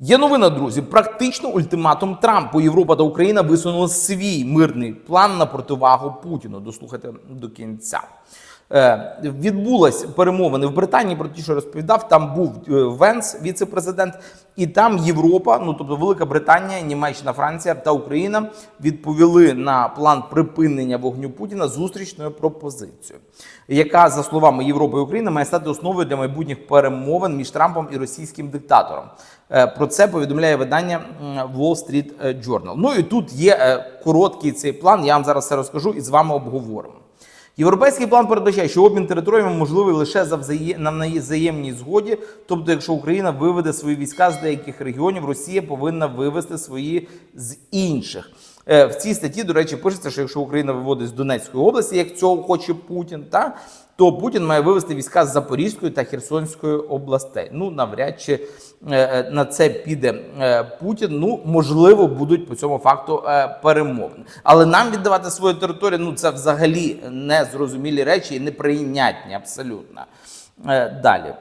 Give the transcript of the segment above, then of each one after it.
Є новина, друзі. Практично ультиматум Трампу. Європа та Україна висунули свій мирний план на противагу Путіну. Дослухайте до кінця. Е, відбулась перемовини в Британії про ті, що розповідав. Там був е, Венс, віце-президент, і там Європа, ну тобто Велика Британія, Німеччина, Франція та Україна відповіли на план припинення вогню Путіна зустрічною пропозицією, яка за словами Європи і України має стати основою для майбутніх перемовин між Трампом і російським диктатором. Е, Про це повідомляє видання Wall Street Journal. Ну і тут є короткий цей план. Я вам зараз все розкажу і з вами обговоримо. Європейський план передбачає, що обмін територіями можливий лише за взає... взаємній згоді. Тобто, якщо Україна виведе свої війська з деяких регіонів, Росія повинна вивести свої з інших. Е, В цій статті, до речі, пишеться, що якщо Україна виводить з Донецької області, як цього хоче Путін, та то Путін має вивести війська з Запорізької та Херсонської областей. Ну навряд чи е, е, на це піде Путін. Ну можливо, будуть по цьому факту перемовини. Але нам віддавати свою територію, ну це взагалі незрозумілі речі і неприйнятні абсолютно. Далі.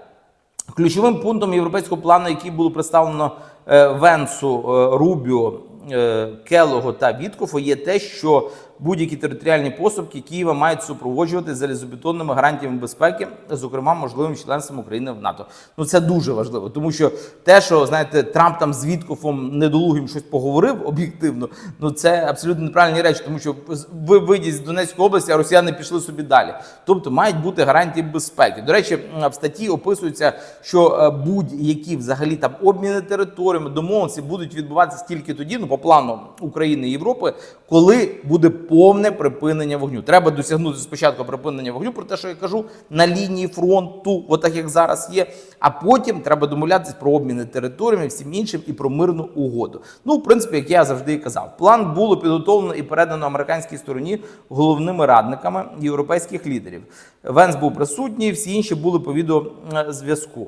Ключовим пунктом європейського плану, який було представлено Венсу, Рубіо, Келого та Віткофу, є те, що будь-які територіальні поступки Києва мають супроводжувати залізобетонними гарантіями безпеки, зокрема можливим членством України в НАТО. Ну це дуже важливо, тому що те, що знаєте, Трамп там з Віткофом недолугим щось поговорив об'єктивно, ну це абсолютно неправильні речі, тому що ви вийдіть з Донецької області, а росіяни пішли собі далі. Тобто мають бути гарантії безпеки. До речі, в статті описується, що е, будь-які взагалі там обміни територіями, домовленості будуть відбуватися тільки тоді, ну по плану України і Європи, коли буде повне припинення вогню. Треба досягнути спочатку припинення вогню, про те, що я кажу, на лінії фронту, отак як зараз є. А потім треба домовлятися про обміни територіями, всім іншим і про мирну угоду. Ну, в принципі, як я завжди і казав, план було підготовлено і передано американській стороні головними радниками європейських лідерів. Венс був присутній, всі інші були по відеозв'язку.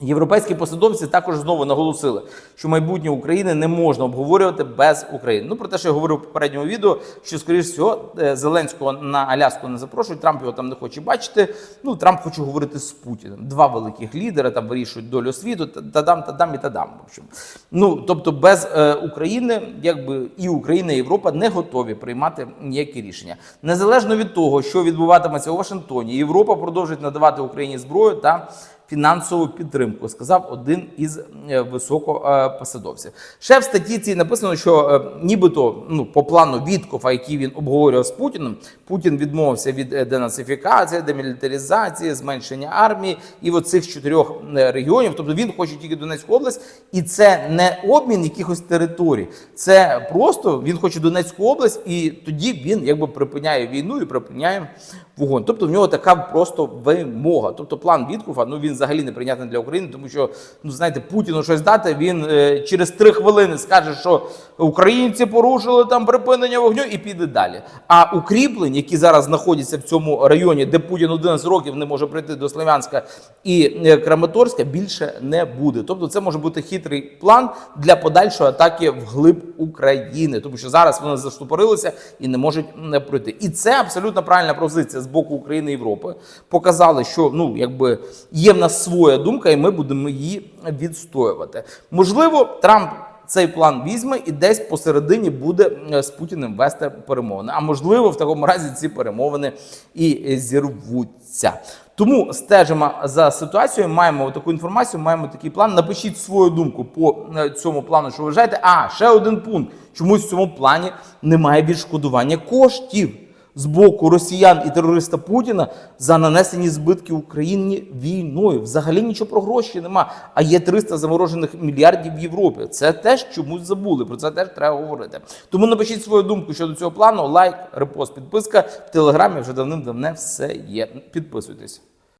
Європейські посадовці також знову наголосили, що майбутнє України не можна обговорювати без України. Ну про те, що я говорив в попередньому відео, що скоріш всього е, Зеленського на Аляску не запрошують. Трамп його там не хоче бачити. Ну Трамп хоче говорити з Путіним. Два великих лідера там вирішують долю світу. та- Тадам, тадам і тадам. В общем, ну тобто без е, України, якби і Україна, і Європа не готові приймати ніякі рішення. Незалежно від того, що відбуватиметься у Вашингтоні, Європа продовжить надавати Україні зброю та фінансову підтримку, сказав один із е, високопосадовців. Ще в статті цій написано, що е, нібито ну по плану Віткофа, який він обговорював з Путіним, Путін відмовився від е, денацифікації, демілітаризації, зменшення армії і от цих чотирьох регіонів. Тобто він хоче тільки Донецьку область, і це не обмін якихось територій, це просто він хоче Донецьку область, і тоді він якби припиняє війну і припиняє вогонь. Тобто в нього така просто вимога. Тобто план Віткофа, ну він взагалі не прийнятний для України, тому що ну знаєте, Путіну щось дати. Він е, через три хвилини скаже, що українці порушили там припинення вогню, і піде далі. А укріплень, які зараз знаходяться в цьому районі, де Путін 11 років не може прийти до Слов'янська і е, Краматорська, більше не буде. Тобто, це може бути хитрий план для подальшої атаки вглиб України, тому що зараз вони заштопорилися і не можуть не пройти. І це абсолютно правильна позиція з боку України і Європи. Показали, що ну якби є в нас своя думка, і ми будемо її відстоювати. Можливо, Трамп. Цей план візьме і десь посередині буде е, з Путіним вести перемовини. А можливо, в такому разі ці перемовини і зірвуться. Тому стежимо за ситуацією. Маємо таку інформацію, маємо такий план. Напишіть свою думку по е, цьому плану, що вважаєте. А ще один пункт: чомусь в цьому плані немає відшкодування коштів з боку росіян і терориста Путіна за нанесені збитки Україні війною. Взагалі нічого про гроші нема. А є 300 заморожених мільярдів в Європі. Це теж чомусь забули. Про це теж треба говорити. Тому напишіть свою думку щодо цього плану. Лайк, репост, підписка в телеграмі вже давним-давне все є. Підписуйтесь.